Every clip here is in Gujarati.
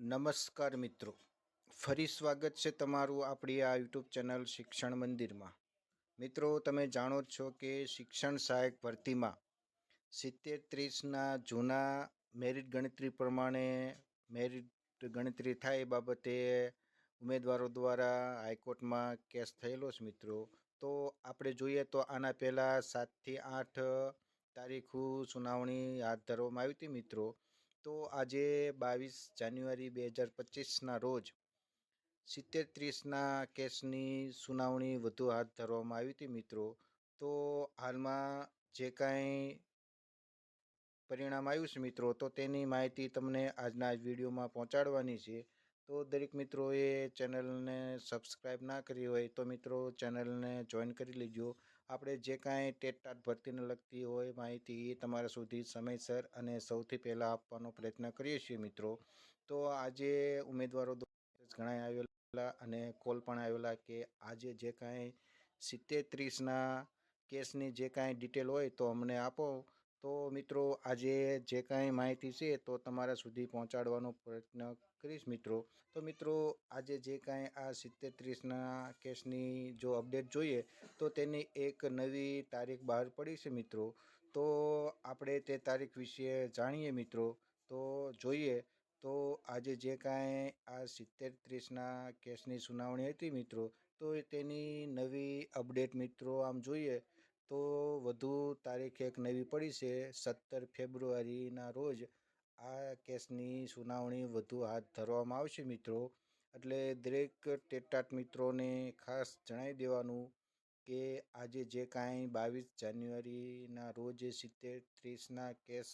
નમસ્કાર મિત્રો. ફરી સ્વાગત છે તમારું આપણી આ યુટ્યુબ ચેનલ શિક્ષણ મંદિરમાં. મિત્રો, તમે જાણો જ છો કે શિક્ષણ સહાયક ભરતીમાં સિત્તેર ત્રીસના જૂના મેરિટ ગણતરી પ્રમાણે મેરિટ ગણતરી થાય એ બાબતે ઉમેદવારો દ્વારા હાઈકોર્ટમાં કેસ થયેલો છે મિત્રો. તો આપણે જોઈએ તો આના પહેલાં સાતથી આઠ તારીખો સુનાવણી હાથ ધરવામાં આવી હતી મિત્રો. તો આજે બાવીસ જાન્યુઆરી બે હજાર પચીસના રોજ સિત્તેર ત્રીસના કેસની સુનાવણી વધુ હાથ ધરવામાં આવી હતી મિત્રો. તો હાલમાં જે કાંઈ પરિણામ આવ્યું છે મિત્રો, તો તેની માહિતી તમને આજના વિડીયોમાં પહોંચાડવાની છે. તો દરેક મિત્રોએ ચેનલને સબસ્ક્રાઈબ ના કરી હોય તો મિત્રો ચેનલને જોઈન કરી લેજો. આપણે જે કાંઈ ટેટટાટ ભરતીને લગતી હોય માહિતી એ તમારા સુધી સમયસર અને સૌથી પહેલાં આપવાનો પ્રયત્ન કરીએ છીએ મિત્રો. તો આજે ઉમેદવારો ઘણા આવેલા અને કોલ પણ આવેલા કે આજે જે કાંઈ સિત્તેર ત્રીસના કેસની જે કાંઈ ડિટેલ હોય તો અમને આપો. તો મિત્રો, આજે જે કાંઈ માહિતી છે તો તમારા સુધી પહોંચાડવાનો પ્રયત્ન કરીશ મિત્રો. તો મિત્રો, આજે જે કાંઈ આ સિત્તેર ત્રીસના કેસની જો અપડેટ જોઈએ તો તેની એક નવી તારીખ બહાર પડી છે મિત્રો. તો આપણે તે તારીખ વિશે જાણીએ મિત્રો. તો જોઈએ તો આજે જે કાંઈ આ સિત્તેર ત્રીસના કેસની સુનાવણી હતી મિત્રો, તો તેની નવી અપડેટ મિત્રો આમ જોઈએ તો વધુ તારીખ એક નવી પડી છે, સત્તર ફેબ્રુઆરીના રોજ આ કેસની સુનાવણી વધુ હાથ ધરવામાં આવશે મિત્રો. એટલે દરેક ટેટાટ મિત્રોને ખાસ જણાવી દેવાનું કે આજે જે કાંઈ બાવીસ જાન્યુઆરીના રોજ સિત્તેર ત્રીસના કેસ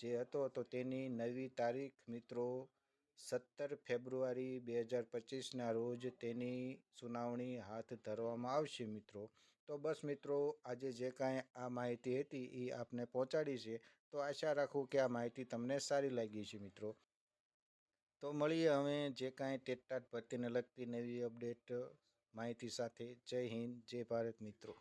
જે હતો, તો તેની નવી તારીખ મિત્રો સત્તર ફેબ્રુઆરી બે હજાર પચીસના રોજ તેની સુનાવણી હાથ ધરવામાં આવશે મિત્રો. તો બસ મિત્રો, આજે જે કાંઈ આ માહિતી હતી એ આપને પહોંચાડી છે. તો આશા રાખું કે આ માહિતી તમને સારી લાગી છે મિત્રો. તો મળીએ હવે જે કાંઈ ટેટટાટ ભરતીને લગતી નવી અપડેટ માહિતી સાથે. જય હિન્દ, જય ભારત મિત્રો.